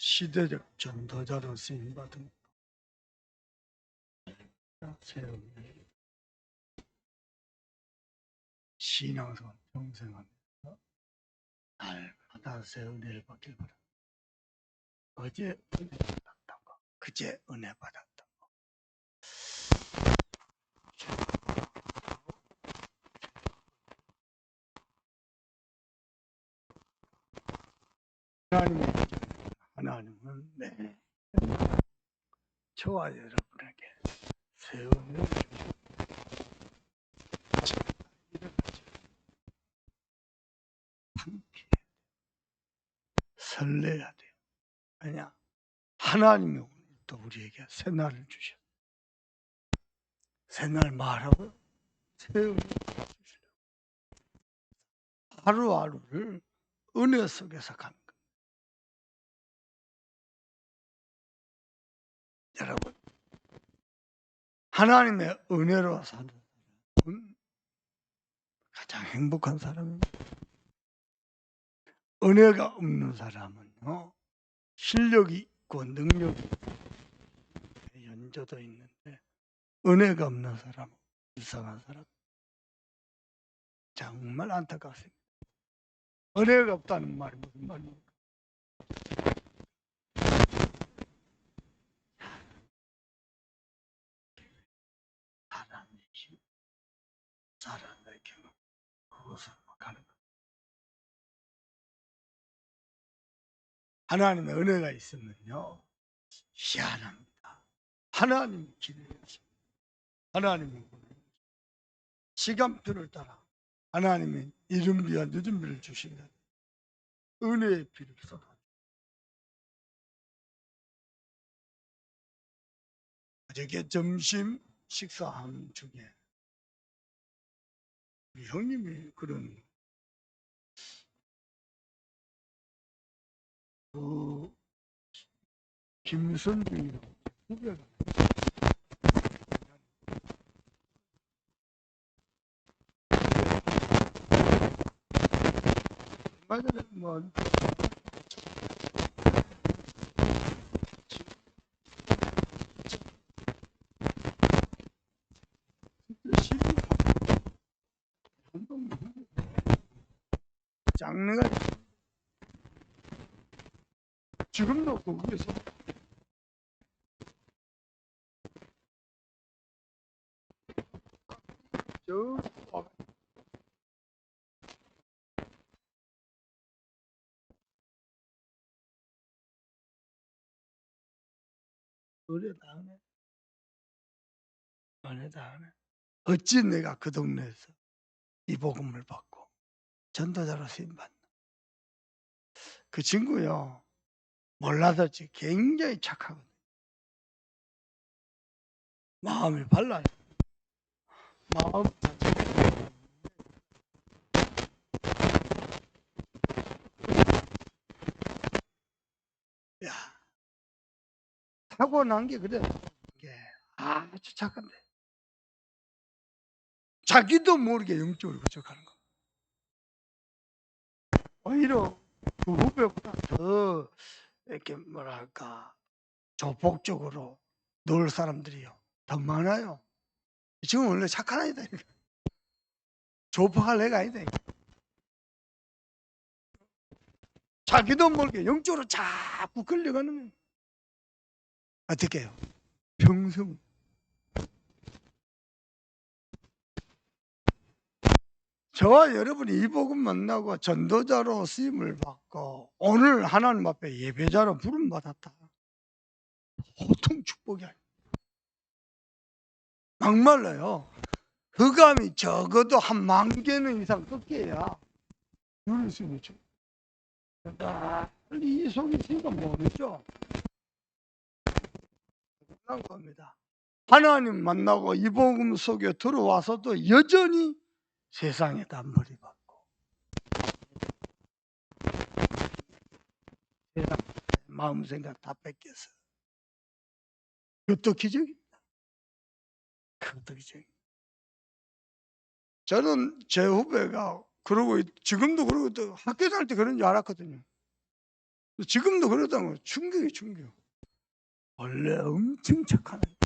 시대적 전도자로 쓰임 받은 세우니 신앙생활 평생하면서 날마다 세운을 받길 바랍니다. 어제 은혜 받았다고 그제 은혜 받았다고 하나님의 하나님은 매 저와 여러분에게 세운을 주시고 함께 설레야 돼요. 왜냐? 하나님이 오늘 또 우리에게 새날을 주셔. 새날 말하고 세운을 주시려고. 하루하루를 은혜 속에서 가는 여러분, 하나님의 은혜로 사는 사람은 가장 행복한 사람입니다. 은혜가 없는 사람은요, 실력이 있고 능력이 있고 연조도 있는데, 은혜가 없는 사람은 불쌍한 사람. 정말 안타깝습니다. 은혜가 없다는 말이 무슨 말입니까? 사람의 힘, 사람의 경험, 그것을 가는 것. 하나님의 은혜가 있으면요, 희한합니다. 하나님 길을. 하나님의 시간표를 따라 하나님의 이른 비와 늦은 비를 주신다. 은혜의 비를 쏟아. 어저께 점심 식사하는 중에 우리 형님이 그런 그 김선중이라고 후배가 얼마 전에 뭐 진짜 시기가 한동 장르가 지금도 거기에서 저 와- 노래 다 하네. 노래 다 하네. 어찌 내가 그 동네에서 이 복음을 받고 전도자로 쓰임 받나. 그 친구요. 몰라도지 굉장히 착하거든. 마음이 발라요. 마음 야 타고난 게 그래. 이게 아주 착한데. 자기도 모르게 영적으로 부족하는 거. 오히려 그 후배보다 더 이렇게 뭐랄까 조폭적으로 놀 사람들이요 더 많아요. 지금 원래 착한 아이다. 조폭할 애가 아니다. 자기도 모르게 영적으로 자꾸 끌려가는. 어떻게 해요? 평생 저와 여러분이 이 복음 만나고 전도자로 쓰임을 받고 오늘 하나님 앞에 예배자로 부름 받았다. 보통 축복이 아니에요. 막말라요. 흑암이 적어도 한 만 개는 이상 꺾여야 누릴 수 있죠. 빨리 이 속에 있으니까 모르죠. 그런 겁니다. 하나님 만나고 이 복음 속에 들어와서도 여전히 세상에다 머리 박고 세상 마음 생각 다 뺏겨서 그것도 기적입니다. 그것도 기적입니다. 저는 제 후배가 그러고 있- 지금도 그러고 또 학교 다닐 때 그런 줄 알았거든요. 지금도 그러다고 충격이 충격. 원래 엄청 착한 아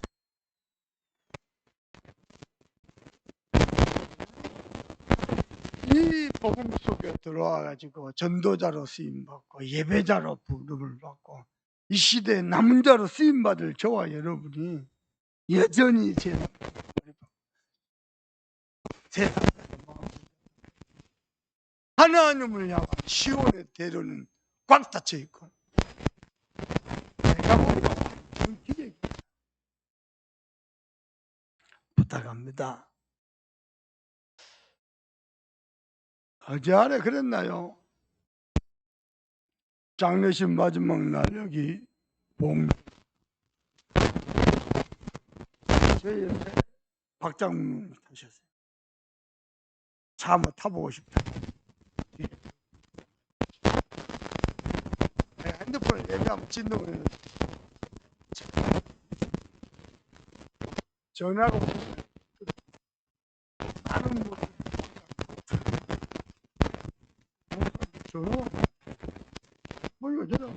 이. 이 복음 속에 들어와 가지고 전도자로 쓰임 받고 예배자로 부름을 받고 이 시대에 남은 자로 쓰임 받을 저와 여러분이 여전히 세상 하나님을 향한 시온의 대로는 꽉 닫혀 있고 내가 보기에 참 기적이 부탁합니다. 어제 아래 그랬나요? 장례식 마지막 날 여기 봉 저희 박장문 타셨어요. 차 한번 타보고 싶다. 내가 핸드폰을 얘기하면 진동을. 전화가 오면 나는 뭐 전화 뭐 이거 저러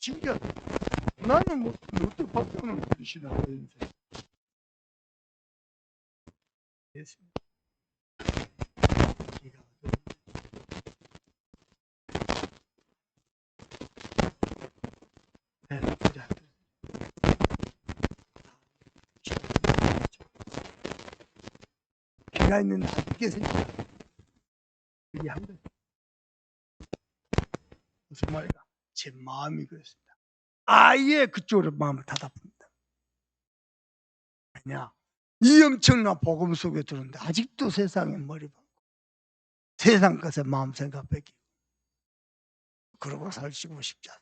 신기하다 나는 뭐 롯데 박장을 부르시나 이러면서 됐습니다 기가 있는 생겨 이게 한거 말인가? 제 마음이 그렇습니다. 아예 그쪽으로 마음을 닫아봅니다. 왜냐? 이 엄청난 복음 속에 들었는데 아직도 세상에 머리 박고 세상 것에 마음 생각 뺏기고 그러고 살시고 싶지 않아요.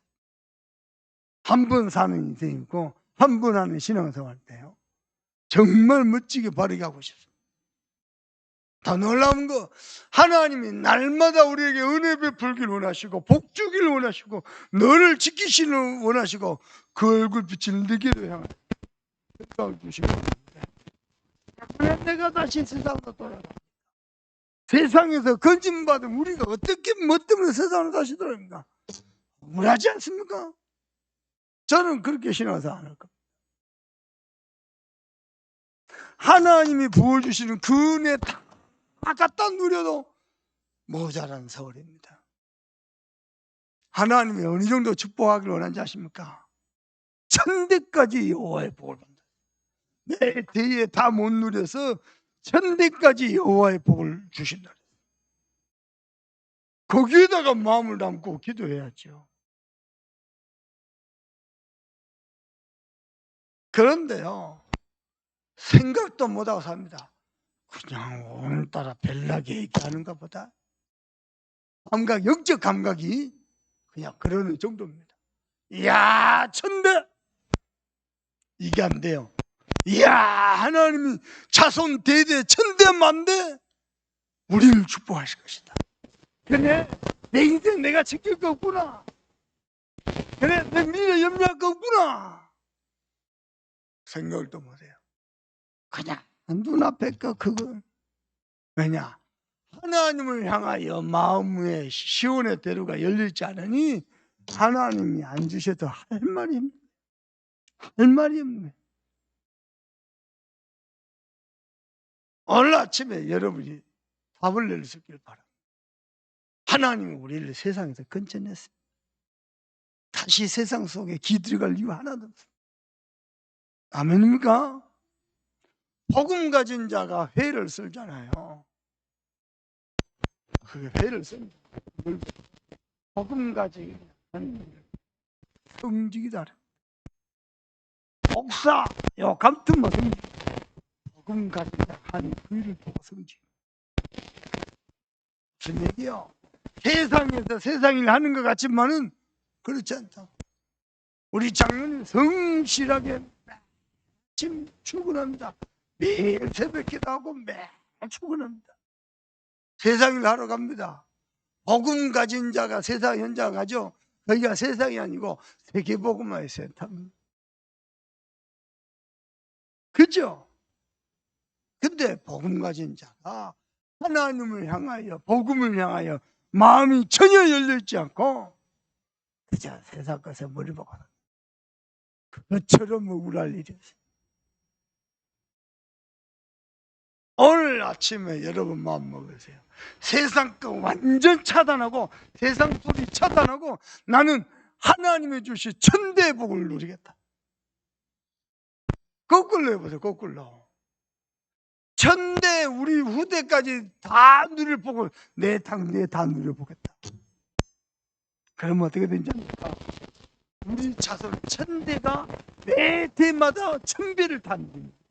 한 번 사는 인생이고 한 번 하는 신앙생활 때요. 정말 멋지게 바르게 하고 싶습니다. 더 놀라운 거 하나님이 날마다 우리에게 은혜 베풀기를 원하시고 복 주기를 원하시고 너를 지키시는 원하시고 그 얼굴 빛을 너기로 향한 생각을 주시고 그래 내가 다시 세상으로 돌아가 세상에서 건진받은 우리가 어떻게 뭐 때문에 세상으로 다시 돌아갑니까? 억울하지 않습니까? 저는 그렇게 신앙해서 안할 겁니다. 하나님이 부어주시는 그 은혜 다 갖다 누려도 모자란 세월입니다. 하나님이 어느 정도 축복하기를 원하는지 아십니까? 천대까지 여호와의 복을 받는다. 내 뒤에 다 못 누려서 천대까지 여호와의 복을 주신다. 거기에다가 마음을 담고 기도해야죠. 그런데요, 생각도 못하고 삽니다. 그냥 오늘따라 별나게 얘기하는 것보다 감각, 영적 감각이 그냥 그러는 정도입니다. 이야, 천대! 이게 안 돼요. 이야, 하나님이 자손 대대 천대 만대 우리를 축복하실 것이다. 그래, 내 인생 내가 지킬 거 없구나. 그래, 내 미래 염려할 거 없구나. 생각을 또 못해요. 그냥 눈앞에 거 그거 왜냐 하나님을 향하여 마음의 시온의 대로가 열리지 않으니 하나님이 안 주셔도 할 말이 없네. 할 말이 없네. 오늘 아침에 여러분이 답을 낼 수 있길 바랍니다. 하나님이 우리를 세상에서 건져냈습니다. 다시 세상 속에 기들어갈 이유 하나도 없습니다. 아멘입니까? 복음 가진 자가 회를 쓸잖아요. 그게 회를. 그걸 복음 가진 다릅니다. 목사, 요 같은 뭐 성직. 복음 가진 자 하는 그 일을 보고 성직. 무슨 얘기요? 세상에서 세상 일 하는 것 같지만은 그렇지 않다. 우리 장로님 성실하게 아침 출근합니다. 매일 새벽 기도하고 매일 출근합니다. 세상을 하러 갑니다. 복음 가진 자가 세상 현장 가죠. 거기가 세상이 아니고 세계복음화의 센터입니다. 그죠? 근데 복음 가진 자가 하나님을 향하여 복음을 향하여 마음이 전혀 열려있지 않고 그저 세상 것에 박아는 그것처럼 억울할 일이었어요. 오늘 아침에 여러분 마음 먹으세요. 세상 거 완전 차단하고 세상 소리 차단하고 나는 하나님의 주신 천대의 복을 누리겠다. 거꾸로 해보세요. 거꾸로. 천대 우리 후대까지 다 누릴 복을 내 당대에 다 누려보겠다. 그러면 어떻게 되는지 압니까? 우리 자손 천대가 매 대마다 천배를 다 누립니다.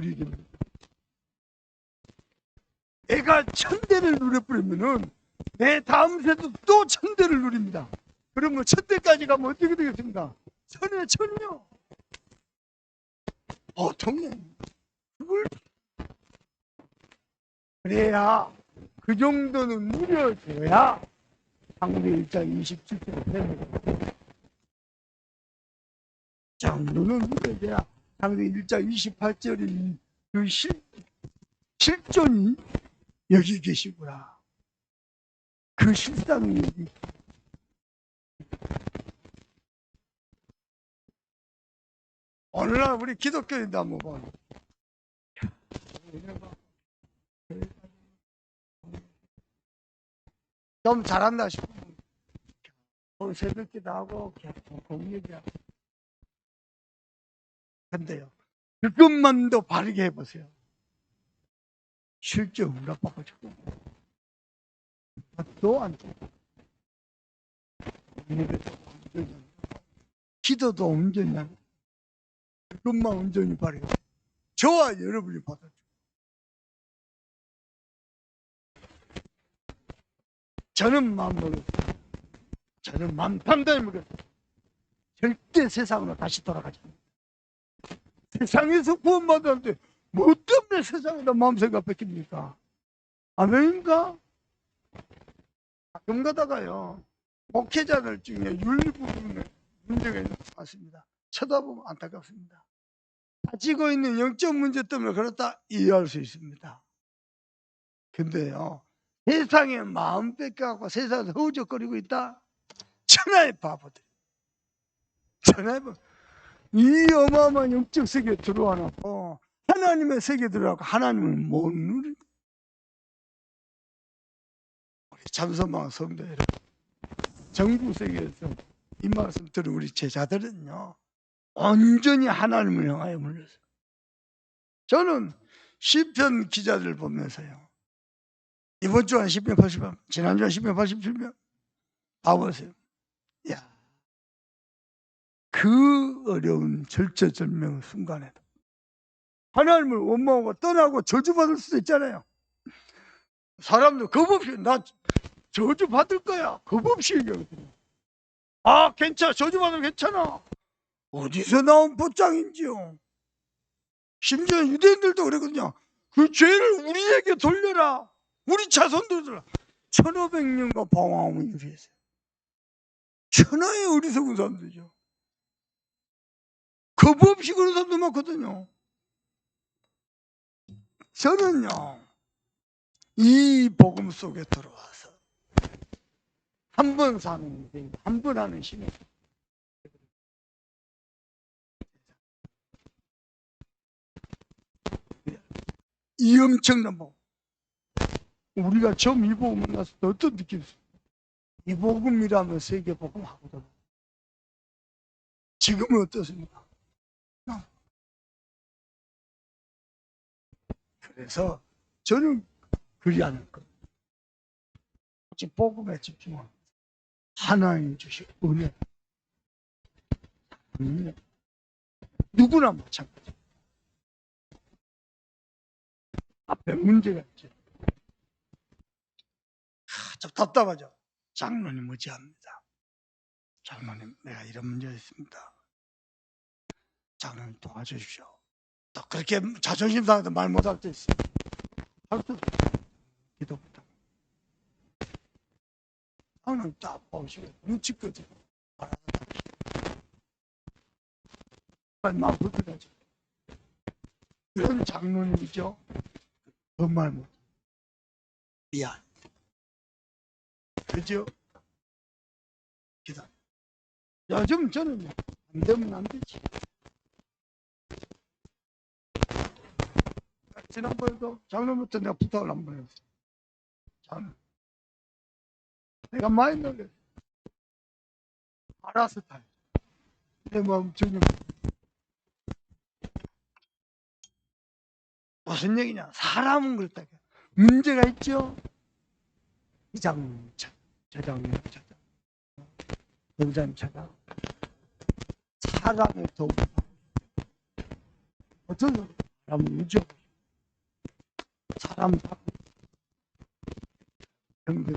됩니다. 애가 천대를 누려버리면은 내 다음 세도 또 천대를 누립니다. 그러면 천대까지 가면 어떻게 되겠습니까? 천에 천요. 아닙니다. 그걸 그래야 그 정도는 누려줘야 상대 1장 27절 됩니다. 정도는 누려줘야 상대 1장 28절의 그 실, 실존이 여기 계시구나. 그 실상이 오늘날 우리 기독교인도 한번 봐. 좀 잘한다 싶으면 오늘 새벽기도 하고 공유하고 근데요. 그것만도 바르게 해보세요. 실제 우락받고 자꾸 또안 돼. 기도도 온전히 안 돼. 그것만 온전히 바르게. 저와 여러분이 받아줘. 저는 마음 먹었어요. 저는 마음 단단히 먹었어요. 절대 세상으로 다시 돌아가지 않는다 세상에서 구원받았는데 뭐 때문에 세상에다 마음생각 뺏깁니까? 아멘인가? 가끔 가다가요 목회자들 중에 윤리 부분에 문제가 있는 것 같습니다. 쳐다보면 안타깝습니다. 가지고 있는 영적 문제 때문에 그렇다 이해할 수 있습니다. 근데요 세상에 마음 뺏겨갖고 세상에서 허우적거리고 있다? 천하의 바보들. 천하의 바보 이 어마어마한 영적 세계에 들어와 놓고 하나님의 세계에 들어가고 하나님을 못 누리고 우리 참선방 성도 여러분 정부 세계에서 이 말씀 들은 우리 제자들은요 온전히 하나님을 향하여 물렸어요. 저는 시편 기자들 보면서요 이번 주한 10편 80편 지난주 한 10편 87편 봐보세요. 야, 그 어려운 절체절명 순간에도 하나님을 원망하고 떠나고 저주받을 수도 있잖아요. 사람들 겁없이 나 저주받을 거야. 겁 없이 얘기하거든요. 아 괜찮아. 저주받으면 괜찮아. 어디서 나온 보장인지요. 심지어 유대인들도 그랬거든요. 그 죄를 우리에게 돌려라. 우리 자손들을 1500년과 방황함을 유리했어요. 천하의 어리석은 사람들이죠 겁 없이 그런 사람도 많거든요 저는요 이 복음 속에 들어와서 한 번 사는 인생 한 번 하는 신이 이 엄청난 복음 우리가 처음 이 복음 만났을 때 어떤 있어요? 이 복음이라면 세계 복음 하거든 지금은 어떻습니까? 그래서 저는 그리 않을 거예요. 복음에 집중하고 하나님 주신 은혜. 은혜. 누구나 마찬가지. 앞에 문제가 있죠. 아, 좀 답답하죠. 장로님 의지합니다. 장로님, 내가 이런 문제가 있습니다. 장로님 도와주십시오. 또 그렇게 자존심 상해서 말 못할 때 있어요. 할수 없어요. 기도부터. 장로님 딱 보시고 눈치껏 알아서 빨리 마음 불편하죠. 그런 장로님이죠. 정말 못. 미안. 그죠? 기다. 요즘 저는 안 되면 안 되지. 지난번에도 작년부터 내가 부탁을 한번 했어. 참. 내가 많이 놀랬어. 알아서 타. 내 마음 주님. 무슨 얘기냐? 사람은 그렇다. 문제가 있죠. 이장차, 저장차, 전산차가 사람의 도움. 어떤 사람은 우주 사람 다 병들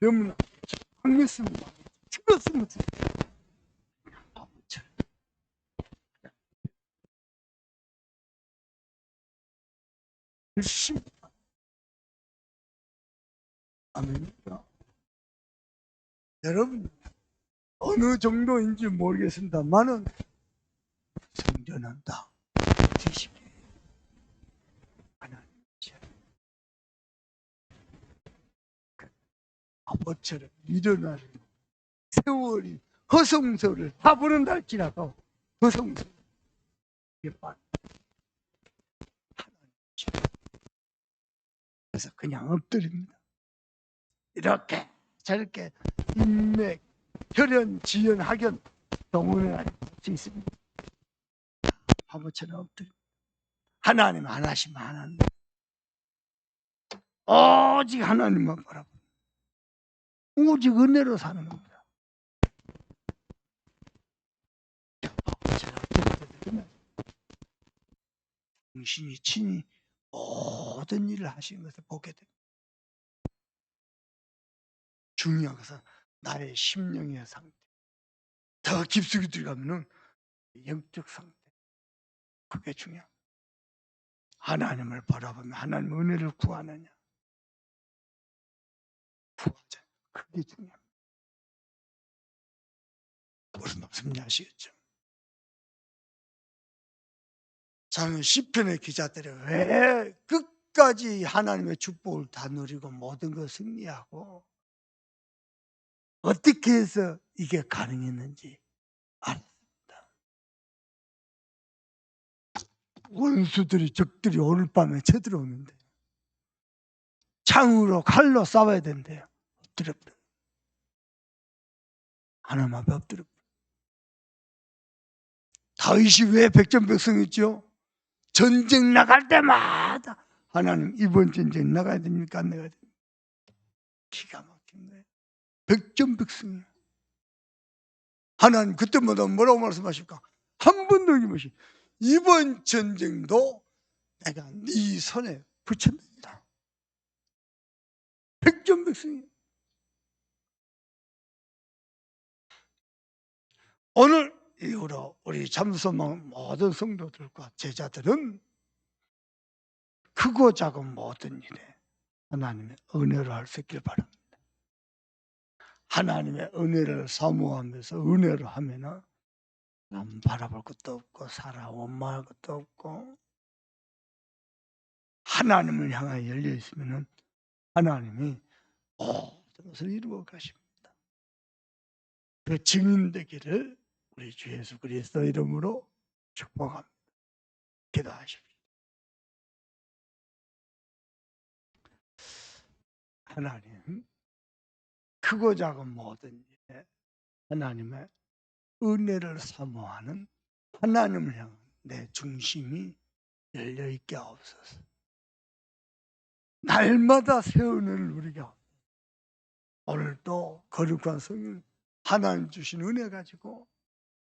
너무나 황했습니다. 죽었습니다. 열심히 아멘입니다. 여러분 어느 정도인지 모르겠습니다만은 성전은 다 주십시오. 하나님 아버처럼 일어나는 세월이 허송소를 다 부른다 할지라도 허송소 그래서 그냥 엎드립니다. 이렇게 저렇게 인맥, 혈연, 지연, 학연 동원을 할 수 있습니다. 바보처럼 엎드립니다. 하나님 하나님 하나님 오직 하나님만 바라보 오직 은혜로 사는 겁니다. 당신이 친히 모든 일을 하신 것을 보게 됩니다. 중요한 것은 나의 심령의 상태. 더 깊숙이 들어가면은 영적 상태. 그게 중요합니다. 하나님을 바라보며 하나님 은혜를 구하느냐. 구하자. 그게 중요합니다. 무슨 말씀인지 아시겠죠? 저는 시편의 기자들이 왜 끝까지 하나님의 축복을 다 누리고 모든 걸 승리하고 어떻게 해서 이게 가능했는지 알았습니 원수들이 적들이 오늘 밤에 쳐들어오는데 창으로 칼로 싸워야 된대요. 엎드렸다. 하나님 앞에 엎드렸다. 다윗이 왜 백전백승했죠? 전쟁 나갈 때마다 하나님 이번 전쟁 나가야 됩니까? 안 나가야 됩니까? 기가 막힌 거예요. 백전백승이에요. 하나님 그때마다 뭐라고 말씀하실까? 한 번도 어김없이 이번 전쟁도 내가 네 손에 붙였습니다. 백전백승이에요. 오늘 이후로 우리 잠수망 모든 성도들과 제자들은 크고 작은 모든 일에 하나님의 은혜로 할수 있길 바랍니다. 하나님의 은혜를 사모하면서 은혜로 하면은 남 바라볼 것도 없고 살아 원망할 것도 없고 하나님을 향하여 열려 있으면은 하나님이 모든 것을 이루어 가십니다. 그 증인 되기를 우리 주 예수 그리스도 이름으로 축복합니다. 기도하십시오. 하나님, 크고 작은 모든 일에 하나님의 은혜를 사모하는 하나님을 향한 내 중심이 열려 있게 하옵소서. 날마다 새 은혜를 하옵소서. 오늘도 거룩한 성일 하나님 주신 은혜 가지고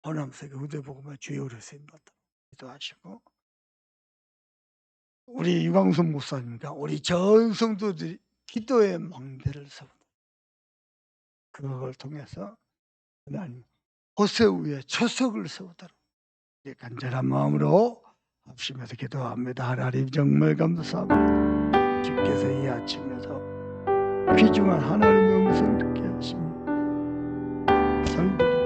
호남색의 후대복음의 주요 를쓰임 받도록 기도하시고 우리 유광순 목사님과 우리 전 성도들이 기도의 망대를 세우다 그걸 통해서 하나님 호세우의 초석을 세우도록 이제 간절한 마음으로 합심해서 기도합니다. 하나님 정말 감사합니다. 주께서 이 아침에도 귀중한 하나님의 음성 듣게 하십니다. 성도